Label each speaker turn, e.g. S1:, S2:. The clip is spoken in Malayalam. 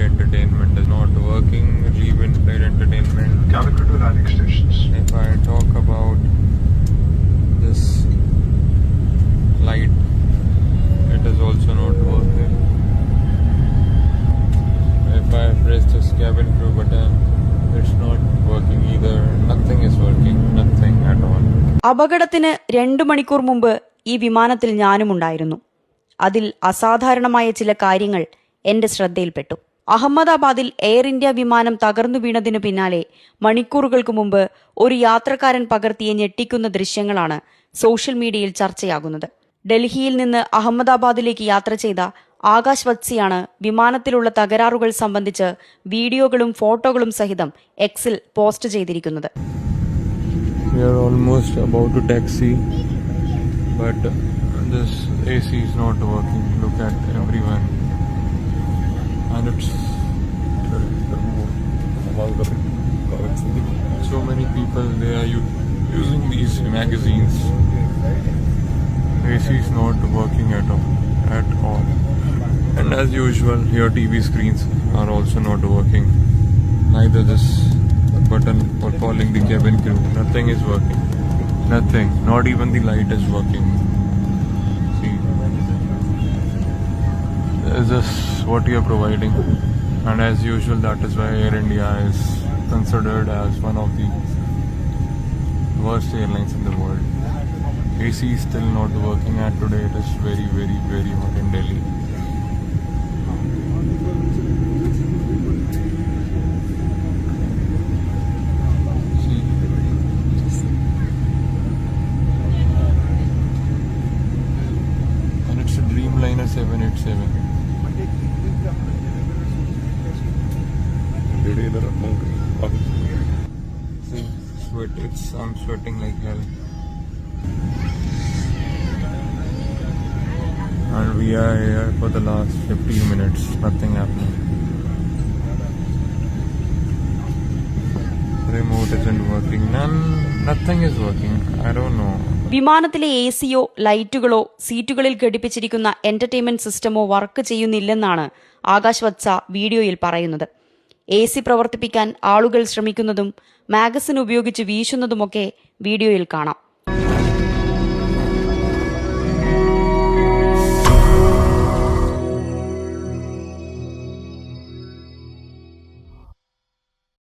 S1: inside entertainment is not working, Rewind inside entertainment.
S2: Calicut with stations.
S1: If I talk about this light, it is also not working. If I press this cabin crew button, it's not working either. Nothing is working, nothing at all.
S3: അപകടത്തിന് രണ്ട് മണിക്കൂർ മുമ്പ് ഈ വിമാനത്തിൽ ഞാനും ഉണ്ടായിരുന്നു അതിൽ അസാധാരണമായ ചില കാര്യങ്ങൾ എന്റെ ശ്രദ്ധയിൽപ്പെട്ടു അഹമ്മദാബാദിൽ എയർ ഇന്ത്യ വിമാനം തകർന്നു വീണതിനു പിന്നാലെ മണിക്കൂറുകൾക്ക് മുമ്പ് ഒരു യാത്രക്കാരൻ പകർത്തിയ ഞെട്ടിക്കുന്ന ദൃശ്യങ്ങളാണ് സോഷ്യൽ മീഡിയയിൽ ചർച്ചയാകുന്നത്. ഡൽഹിയിൽ നിന്ന് അഹമ്മദാബാദിലേക്ക് യാത്ര ചെയ്ത ആകാശ് വത്സിയാണ് വിമാനത്തിലുള്ള തകരാറുകൾ സംബന്ധിച്ച് വീഡിയോകളും ഫോട്ടോകളും സഹിതം എക്സിൽ പോസ്റ്റ് ചെയ്തിരിക്കുന്നത്.
S1: But this AC is not working. Look at everyone, and it's so many people. They are using these magazines. AC is not working at all, at all. And as usual, your TV screens are also not working. Neither this button for calling the cabin crew. Nothing is working. Nothing. Not even the light is working. This what you are providing. And as usual, that is why Air India is considered as one of the worst airlines in the world. AC is still not working and today it is very, very, very hot in Delhi. And it's a Dreamliner 787. See, sweat. It's I'm sweating like hell. And we are here for the last 15 minutes. Nothing happening. Remote isn't working. None. Nothing is working. I don't know.
S3: വിമാനത്തിലെ എ സിയോ ലൈറ്റുകളോ സീറ്റുകളിൽ ഘടിപ്പിച്ചിരിക്കുന്ന എന്റർടൈൻമെന്റ് സിസ്റ്റമോ വർക്ക് ചെയ്യുന്നില്ലെന്നാണ് ആകാശ് വത്സ വീഡിയോയിൽ പറയുന്നത് എ സി പ്രവർത്തിപ്പിക്കാൻ ആളുകൾ ശ്രമിക്കുന്നതും മാഗസിൻ ഉപയോഗിച്ച് വീശുന്നതുമൊക്കെ വീഡിയോയിൽ കാണാം.